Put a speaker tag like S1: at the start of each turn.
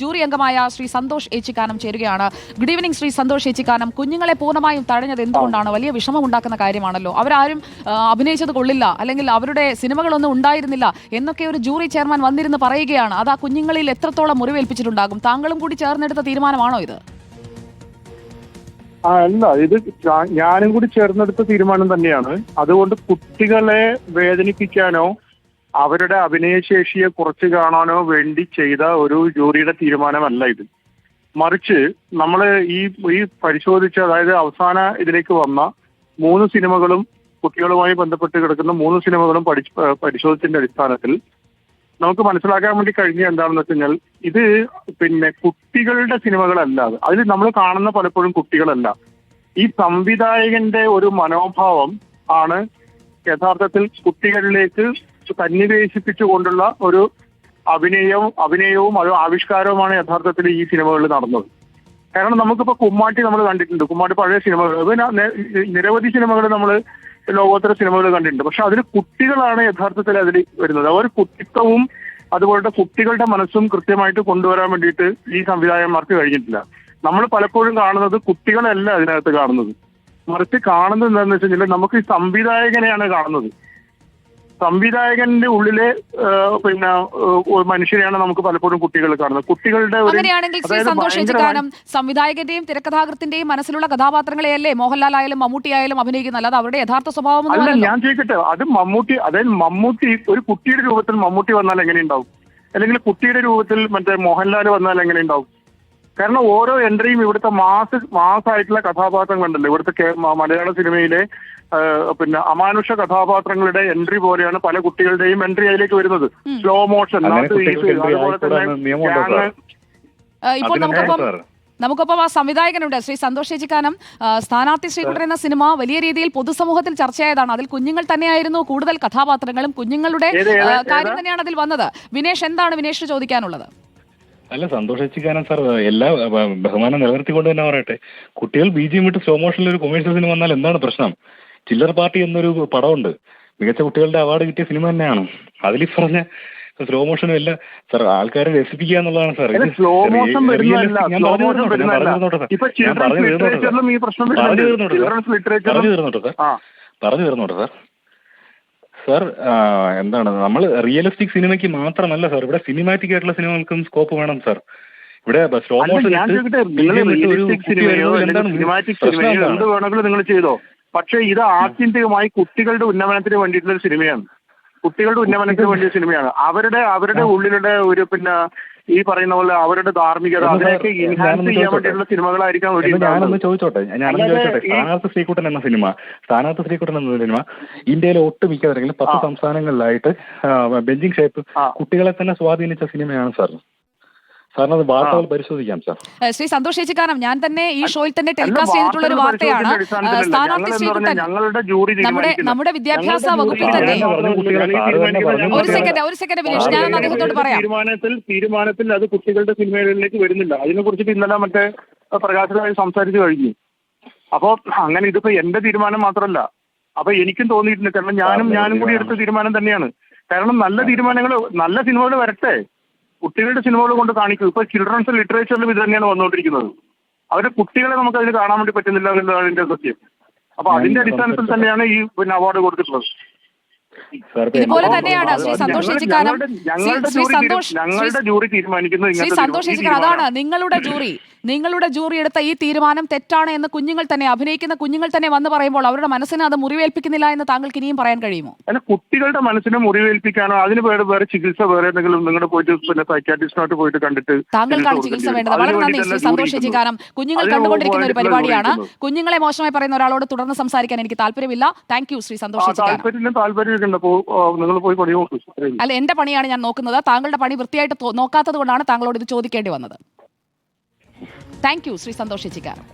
S1: Jury അംഗമായ ശ്രീ സന്തോഷ് ഏച്ചിക്കാനം ചേരുകയാണ്. Good evening Shri Santhosh Echikkanam. കുഞ്ഞുങ്ങളെ പൂർണമായും തടഞ്ഞത് എന്തുകൊണ്ടാണ്? വലിയ വിഷമം ഉണ്ടാക്കുന്ന കാര്യമാണല്ലോ. അവരാരും അഭിനയിച്ചത് കൊള്ളില്ല. അല്ലെങ്കിൽ അവരുടെ സിനിമകളൊന്നും ഉണ്ടായിരുന്നില്ല എന്നൊക്കെ ഒരു ജൂറി ചെയർമാൻ വന്നിരുന്ന് പറയുകയാണ്. അത് ആ കുഞ്ഞുങ്ങളിൽ എത്രത്തോളം മുറിവേൽപ്പിച്ചിട്ടുണ്ടാകും? താങ്കളും കൂടി ചേർന്നെടുത്ത തീരുമാനമാണോ ഇത്?
S2: ആ അല്ല. ഇത് ഞാനും കൂടി ചേർന്നെടുത്ത തീരുമാനം തന്നെയാണ്. അതുകൊണ്ട് കുട്ടികളെ വേദനിപ്പിക്കാനോ അവരുടെ അഭിനയശേഷിയെ കുറച്ച് കാണാനോ വേണ്ടി ചെയ്ത ഒരു ജൂറിയുടെ തീരുമാനമല്ല ഇത്. മറിച്ച് നമ്മൾ ഈ ഈ പരിശോധിച്ച അതായത് അവസാന ഇതിലേക്ക് വന്ന മൂന്ന് സിനിമകളും കുട്ടികളുമായി ബന്ധപ്പെട്ട് കിടക്കുന്ന മൂന്ന് സിനിമകളും പഠി പരിശോധിച്ചതിന്റെ അടിസ്ഥാനത്തിൽ നമുക്ക് മനസ്സിലാക്കാൻ വേണ്ടി കഴിഞ്ഞ എന്താണെന്ന് വെച്ച് കഴിഞ്ഞാൽ ഇത് പിന്നെ കുട്ടികളുടെ സിനിമകളല്ലാതെ അതിൽ നമ്മൾ കാണുന്ന പലപ്പോഴും കുട്ടികളല്ല. ഈ സംവിധായകന്റെ ഒരു മനോഭാവം ആണ് യഥാർത്ഥത്തിൽ കുട്ടികളിലേക്ക് സന്നിവേശിപ്പിച്ചുകൊണ്ടുള്ള ഒരു അഭിനയവും അഭിനയവും അത് ആവിഷ്കാരവുമാണ് യഥാർത്ഥത്തിൽ ഈ സിനിമകളിൽ നടന്നത്. കാരണം നമുക്കിപ്പോ കുമ്മാട്ടി നമ്മൾ കണ്ടിട്ടുണ്ട്. കുമ്മാട്ടി പഴയ സിനിമകൾ നിരവധി സിനിമകൾ നമ്മൾ ലോകോത്തര സിനിമകൾ കണ്ടിട്ടുണ്ട്. പക്ഷെ അതിൽ കുട്ടികളാണ് യഥാർത്ഥത്തിൽ അതിൽ വരുന്നത്. അവർ കുട്ടിത്വവും അതുപോലത്തെ കുട്ടികളുടെ മനസ്സും കൃത്യമായിട്ട് കൊണ്ടുവരാൻ വേണ്ടിയിട്ട് ഈ സംവിധായകന്മാർക്ക് കഴിഞ്ഞിട്ടില്ല. നമ്മൾ പലപ്പോഴും കാണുന്നത് കുട്ടികളല്ല അതിനകത്ത് കാണുന്നത്. മറിച്ച് കാണുന്നത് എന്താണെന്ന് വെച്ചാൽ നമുക്ക് ഈ സംവിധായകനെയാണ് കാണുന്നത്. സംവിധായകന്റെ ഉള്ളിലെ പിന്നെ മനുഷ്യരെയാണ് നമുക്ക് പലപ്പോഴും കുട്ടികൾ കാണുന്നത്. കുട്ടികളുടെ
S1: അങ്ങനെയാണെങ്കിൽ ശ്രീ
S2: അതായത്
S1: സന്തോഷ് ഏച്ചിക്കാനം സംവിധായകന്റെയും തിരക്കഥാകൃത്തിന്റെയും മനസ്സിലുള്ള കഥാപാത്രങ്ങളെയല്ലേ? മോഹൻലാൽ ആയാലും മമ്മൂട്ടി ആയാലും അഭിനയിക്കുന്നത്. അല്ലാതെ അവരുടെ യഥാർത്ഥ സ്വഭാവം
S2: അല്ല ഞാൻ ചോദിക്കട്ടെ. അത് മമ്മൂട്ടി അതായത് മമ്മൂട്ടി ഒരു കുട്ടിയുടെ രൂപത്തിൽ മമ്മൂട്ടി വന്നാൽ എങ്ങനെ ഉണ്ടാവും? അല്ലെങ്കിൽ കുട്ടിയുടെ രൂപത്തിൽ മറ്റേ മോഹൻലാൽ വന്നാൽ എങ്ങനെ ഉണ്ടാവും? കാരണം ഓരോ എൻട്രിയും ഇവിടുത്തെ മാസ് മാസ് ആയിട്ടുള്ള ഇവിടുത്തെ കണ്ടല്ലോ ഇവിടുത്തെ മലയാള സിനിമയിലെ പിന്നെ അമാനുഷ കഥാപാത്രങ്ങളുടെ എൻട്രി പോലെയാണ് പല കുട്ടികളുടെയും എൻട്രി അതിലേക്ക് വരുന്നത്. Slow motion?
S1: ഇപ്പോൾ നമുക്കൊപ്പം ആ സംവിധായകനുണ്ട് ശ്രീ സന്തോഷ് ചേച്ചിക്കാനം സ്ഥാനാർത്ഥി ശ്രീകുട്ടൻ എന്ന സിനിമ വലിയ രീതിയിൽ പൊതുസമൂഹത്തിൽ ചർച്ചയായതാണ്. അതിൽ കുഞ്ഞുങ്ങൾ തന്നെയായിരുന്നു കൂടുതൽ കഥാപാത്രങ്ങളും കുഞ്ഞുങ്ങളുടെ കാര്യം തന്നെയാണ് അതിൽ വന്നത്. വിനേഷ് എന്താണ് വിനേഷ് ചോദിക്കാനുള്ളത്?
S3: അല്ല സന്തോഷിച്ചിരിക്കാനും സാർ എല്ലാ ബഹുമാനം നിലനിർത്തിക്കൊണ്ട് തന്നെ പറയട്ടെ. കുട്ടികൾ ബി ജി വിട്ട് സ്ലോ മോഷനിൽ ഒരു കൊമേഴ്സ്യൽ സിനിമ വന്നാൽ എന്താണ് പ്രശ്നം? ചില്ലർ പാർട്ടി എന്നൊരു പടമുണ്ട്. മികച്ച കുട്ടികളുടെ അവാർഡ് കിട്ടിയ സിനിമ തന്നെയാണ്. അതിൽ പറഞ്ഞ സ്ലോ മോഷനും അല്ല സാർ ആൾക്കാരെ രസിപ്പിക്കുക എന്നുള്ളതാണ് സാർ പറഞ്ഞു തീർന്നോട്ടെ, സാർ. പറഞ്ഞു തീർന്നോട്ടെ സാർ. സാർ. എന്താണ്? നമ്മൾ റിയലിസ്റ്റിക് സിനിമയ്ക്ക് മാത്രമല്ല സാർ ഇവിടെ സിനിമാറ്റിക് ആയിട്ടുള്ള സിനിമകൾക്കും സ്കോപ്പ് വേണം സാർ ഇവിടെ സ്ലോ മോഷൻ
S2: ചോദിക്കട്ടെ നിങ്ങൾ പക്ഷേ ഇത് ആത്യന്തികമായി കുട്ടികളുടെ ഉന്നമനത്തിന് വേണ്ടിയിട്ടുള്ള ഒരു സിനിമയാണ്. കുട്ടികളുടെ ഉന്നമനത്തിന് വേണ്ടിയ സിനിമയാണ്. അവരുടെ അവരുടെ ഉള്ളിലുള്ള ഒരു പിന്നെ ഈ പറയുന്ന പോലെ അവരുടെ ധാർമ്മികത അതിനൊക്കെ
S3: ഞാനൊന്ന്
S2: ചെയ്യാൻ വേണ്ടിയിട്ടുള്ള സിനിമകളായിരിക്കാം
S3: ഞാനൊന്ന് ചോദിച്ചോട്ടെ? ഞാനൊന്ന് ചോദിച്ചോട്ടെ? സ്ഥാനാർത്ഥി ശ്രീകുട്ടൻ എന്ന സിനിമ. സ്ഥാനാർത്ഥി ശ്രീകുട്ടൻ എന്ന സിനിമ ഇന്ത്യയിലെ ഒട്ടുമിക്ക അല്ലെങ്കിൽ പത്ത്. സംസ്ഥാനങ്ങളിലായിട്ട് ബെഞ്ചിങ് ഷേപ്പ് കുട്ടികളെ തന്നെ സ്വാധീനിച്ച സിനിമയാണ് സാർ. സാറിന് അത് വാർത്തകൾ പരിശോധിക്കാം സാർ.
S1: ശ്രീ സന്തോഷ് ചേച്ചിക്കാനം ഞാൻ തന്നെ ഈ ഷോയിൽ തന്നെ ടെലികാസ്റ്റ് ചെയ്തിട്ടുള്ള ഒരു വാർത്തയാണ്. സ്ഥാനാർത്ഥി ശ്രീകുട്ടൻ
S2: പറഞ്ഞാൽ ഞങ്ങളുടെ ജൂറി
S1: നമ്മുടെ. നമ്മുടെ വിദ്യാഭ്യാസ വകുപ്പിൽ തന്നെ ഒരു സെക്കൻഡ് ഒരു സെക്കൻഡ് വിനീഷ്
S3: ഞാൻ
S1: അദ്ദേഹത്തോട് പറയാം.
S2: തീരുമാനത്തിൽ തീരുമാനത്തിൽ അത് കുട്ടികളുടെ സിനിമകളിലേക്ക് വരുന്നില്ല. അതിനെ കുറിച്ചിട്ട് ഇന്നലെ മറ്റേ പ്രകാശനായി സംസാരിച്ചു കഴിഞ്ഞു. അപ്പോ അങ്ങനെ ഇതിപ്പോ എന്റെ തീരുമാനം മാത്രമല്ല. അപ്പൊ എനിക്കും തോന്നിയിട്ടുണ്ട്. കാരണം ഞാനും ഞാനും കൂടി എടുത്ത തീരുമാനം തന്നെയാണ്. കാരണം നല്ല തീരുമാനങ്ങൾ നല്ല സിനിമകൾ വരട്ടെ. കുട്ടികളുടെ സിനിമകൾ കൊണ്ട് കാണിക്കും. ഇപ്പൊ ചിൽഡ്രൻസ് ലിറ്ററേച്ചറിലും ഇത് തന്നെയാണ് വന്നുകൊണ്ടിരിക്കുന്നത് അവരുടെ കുട്ടികളെ നമുക്ക് അതിന് കാണാൻ വേണ്ടി പറ്റുന്നില്ല എന്നുള്ളതാണ് എന്റെ സത്യം. അപ്പൊ അതിന്റെ അടിസ്ഥാനത്തിൽ തന്നെയാണ് ഈ പിന്നെ അവാർഡ് കൊടുത്തിട്ടുള്ളത്.
S1: ഇതുപോലെ തന്നെയാണ് ശ്രീ സന്തോഷ് ചേച്ചിക്കാനം ശ്രീ സന്തോഷ് ശ്രീ സന്തോഷ്
S2: തീരു-
S1: അതാണ് നിങ്ങളുടെ ജൂറി. നിങ്ങളുടെ ജൂറി എടുത്ത ഈ തീരുമാനം തെറ്റാണ് എന്ന് കുഞ്ഞുങ്ങൾ തന്നെ അഭിനയിക്കുന്ന കുഞ്ഞുങ്ങൾ തന്നെ വന്ന് പറയുമ്പോൾ അവരുടെ മനസ്സിന് അത് മുറിവേൽപ്പിക്കുന്നില്ല എന്ന് താങ്കൾക്ക് ഇനിയും പറയാൻ കഴിയുമോ?
S2: അല്ല കുട്ടികളുടെ മനസ്സിനെ മുറിവേൽപ്പിക്കാനോ അതിന് വേറെ വേറെ ചികിത്സ വേറെ എന്തെങ്കിലും നിങ്ങൾ പോയിട്ട് പിന്നെ സൈക്കാട്രിസ്റ്റിനോട്ട് പോയിട്ട് കണ്ടിട്ട്
S1: താങ്കൾക്കാണ് ചികിത്സ വേണ്ടത്. വളരെ നന്ദി ശ്രീ സന്തോഷ് ചേച്ചിക്കാനം കുഞ്ഞുങ്ങൾ കണ്ടുകൊണ്ടിരിക്കുന്ന ഒരു പരിപാടിയാണ്. കുഞ്ഞുങ്ങളെ മോശമായി പറയുന്ന ഒരാളോട് തുടർന്ന് സംസാരിക്കാൻ എനിക്ക് താല്പര്യമില്ല. താങ്ക് യു ശ്രീ സന്തോഷ് ചേച്ചിക്കാനം
S2: താല്പര്യം നിങ്ങൾ പോയി
S1: അല്ല എന്റെ പണിയാണ് ഞാൻ നോക്കുന്നത്. താങ്കളുടെ പണി വൃത്തിയായിട്ട് നോക്കാത്തത് കൊണ്ടാണ് താങ്കളോട് ഇത് ചോദിക്കേണ്ടി വന്നത്. Thank you Shri Santhosh Chechikkanam